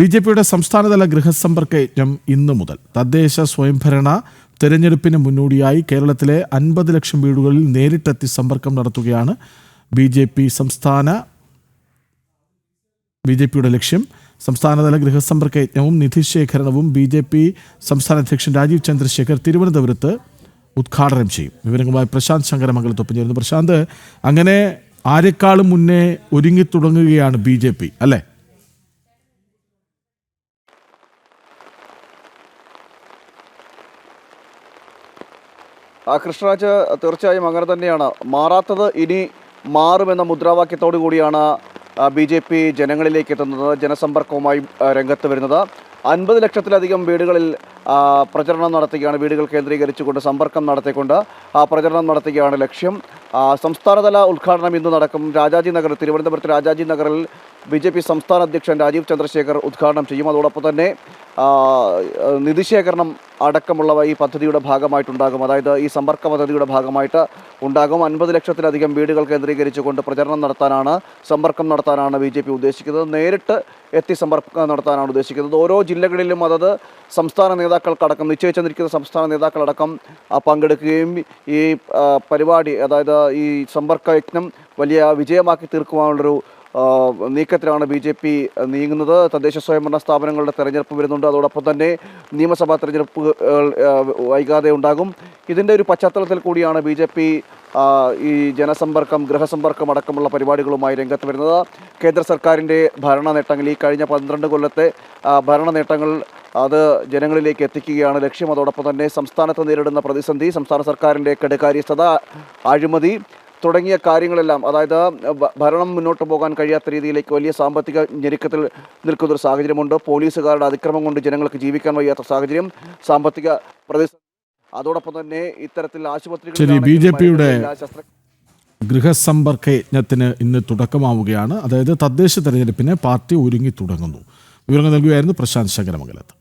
B J പിയുടെ സംസ്ഥാനതല ഗൃഹസമ്പർക്ക യജ്ഞം ഇന്നു മുതൽ. തദ്ദേശ സ്വയംഭരണ തെരഞ്ഞെടുപ്പിന് മുന്നോടിയായി കേരളത്തിലെ അൻപത് ലക്ഷം വീടുകളിൽ നേരിട്ടെത്തി സമ്പർക്കം നടത്തുകയാണ് ബി ജെ പി സംസ്ഥാന ബി ജെ പിയുടെ ലക്ഷ്യം. സംസ്ഥാനതല ഗൃഹസമ്പർക്ക യജ്ഞവും നിധിശേഖരണവും ബി ജെ പി സംസ്ഥാന അധ്യക്ഷൻ രാജീവ് ചന്ദ്രശേഖർ തിരുവനന്തപുരത്ത് ഉദ്ഘാടനം ചെയ്യും. വിവരങ്ങളുമായി പ്രശാന്ത് ശങ്കരമംഗലത്തൊപ്പം ചേരുന്നു. പ്രശാന്ത് അങ്ങനെ ആരെക്കാളും മുന്നേ ഒരുങ്ങി തുടങ്ങുകയാണ് ബി ജെ പി അല്ലേ? കൃഷ്ണരാജ് തീർച്ചയായും അങ്ങനെ തന്നെയാണ്. മാറാത്തത് ഇനി മാറുമെന്ന മുദ്രാവാക്യത്തോടു കൂടിയാണ് ബി ജെ പി ജനങ്ങളിലേക്ക് എത്തുന്നത് ജനസമ്പർക്കവുമായി രംഗത്ത് വരുന്നത്. അൻപത് ലക്ഷത്തിലധികം വീടുകളിൽ പ്രചരണം നടത്തുകയാണ് വീടുകൾ കേന്ദ്രീകരിച്ചുകൊണ്ട് സമ്പർക്കം നടത്തിക്കൊണ്ട് പ്രചരണം നടത്തുകയാണ് ലക്ഷ്യം. സംസ്ഥാനതല ഉദ്ഘാടനം ഇന്ന് നടക്കും. രാജാജി നഗർ തിരുവനന്തപുരത്ത് രാജാജി നഗറിൽ ബി ജെ പി സംസ്ഥാന അധ്യക്ഷൻ രാജീവ് ചന്ദ്രശേഖർ ഉദ്ഘാടനം ചെയ്യും. അതോടൊപ്പം തന്നെ നിധിശേഖരണം അടക്കമുള്ളവ ഈ പദ്ധതിയുടെ ഭാഗമായിട്ടുണ്ടാകും. അതായത് ഈ സമ്പർക്ക പദ്ധതിയുടെ ഭാഗമായിട്ട് ഉണ്ടാകും. അൻപത് ലക്ഷത്തിലധികം വീടുകൾ കേന്ദ്രീകരിച്ചുകൊണ്ട് പ്രചരണം നടത്താനാണ് സമ്പർക്കം നടത്താനാണ് ബി ജെ പി ഉദ്ദേശിക്കുന്നത്. നേരിട്ട് എത്തി സമ്പർക്കം നടത്താനാണ് ഉദ്ദേശിക്കുന്നത്. ഓരോ ജില്ലകളിലും അതത് സംസ്ഥാന നേതാക്കൾക്കടക്കം നിശ്ചയിച്ചിരിക്കുന്ന സംസ്ഥാന നേതാക്കളടക്കം പങ്കെടുക്കുകയും ഈ പരിപാടി അതായത് ഈ സമ്പർക്ക യജ്ഞം വലിയ വിജയമാക്കി തീർക്കുവാനുള്ളൊരു നീക്കത്തിലാണ് ബി ജെ പി നീങ്ങുന്നത്. തദ്ദേശ സ്വയംഭരണ സ്ഥാപനങ്ങളുടെ തെരഞ്ഞെടുപ്പ് വരുന്നുണ്ട്. അതോടൊപ്പം തന്നെ നിയമസഭാ തെരഞ്ഞെടുപ്പ് വൈകാതെ ഉണ്ടാകും. ഇതിന്റെ ഒരു പശ്ചാത്തലത്തിൽ കൂടിയാണ് ബി ഈ ജനസമ്പർക്കം ഗൃഹസമ്പർക്കം അടക്കമുള്ള പരിപാടികളുമായി രംഗത്ത് വരുന്നത്. കേന്ദ്ര സർക്കാരിന്റെ ഭരണ നേട്ടങ്ങൾ ഈ കഴിഞ്ഞ പന്ത്രണ്ട് കൊല്ലത്തെ ഭരണ നേട്ടങ്ങൾ അത് ജനങ്ങളിലേക്ക് എത്തിക്കുകയാണ് ലക്ഷ്യം. അതോടൊപ്പം തന്നെ സംസ്ഥാനത്ത് നേരിടുന്ന പ്രതിസന്ധി സംസ്ഥാന സർക്കാരിന്റെ കെടുകാര്യസ്ഥത അഴിമതി തുടങ്ങിയ കാര്യങ്ങളെല്ലാം അതായത് ഭരണം മുന്നോട്ട് പോകാൻ കഴിയാത്ത രീതിയിലേക്ക് വലിയ സാമ്പത്തിക ഞെരുക്കത്തിൽ നിൽക്കുന്നൊരു സാഹചര്യമുണ്ട്. പോലീസുകാരുടെ അതിക്രമം കൊണ്ട് ജനങ്ങൾക്ക് ജീവിക്കാൻ വയ്യാത്ത സാഹചര്യം സാമ്പത്തിക പ്രതിസന്ധി. അതോടൊപ്പം തന്നെ ഇത്തരത്തിൽ ആശുപത്രി ബി ജെ പിയുടെ ഗൃഹസമ്പർക്ക യജ്ഞത്തിന് ഇന്ന് തുടക്കമാവുകയാണ്. അതായത് തദ്ദേശ തെരഞ്ഞെടുപ്പിന് പാർട്ടി ഒരുങ്ങി തുടങ്ങുന്നു. വിവരങ്ങൾ നൽകുകയായിരുന്നു പ്രശാന്ത് ശങ്കരമംഗലത്ത്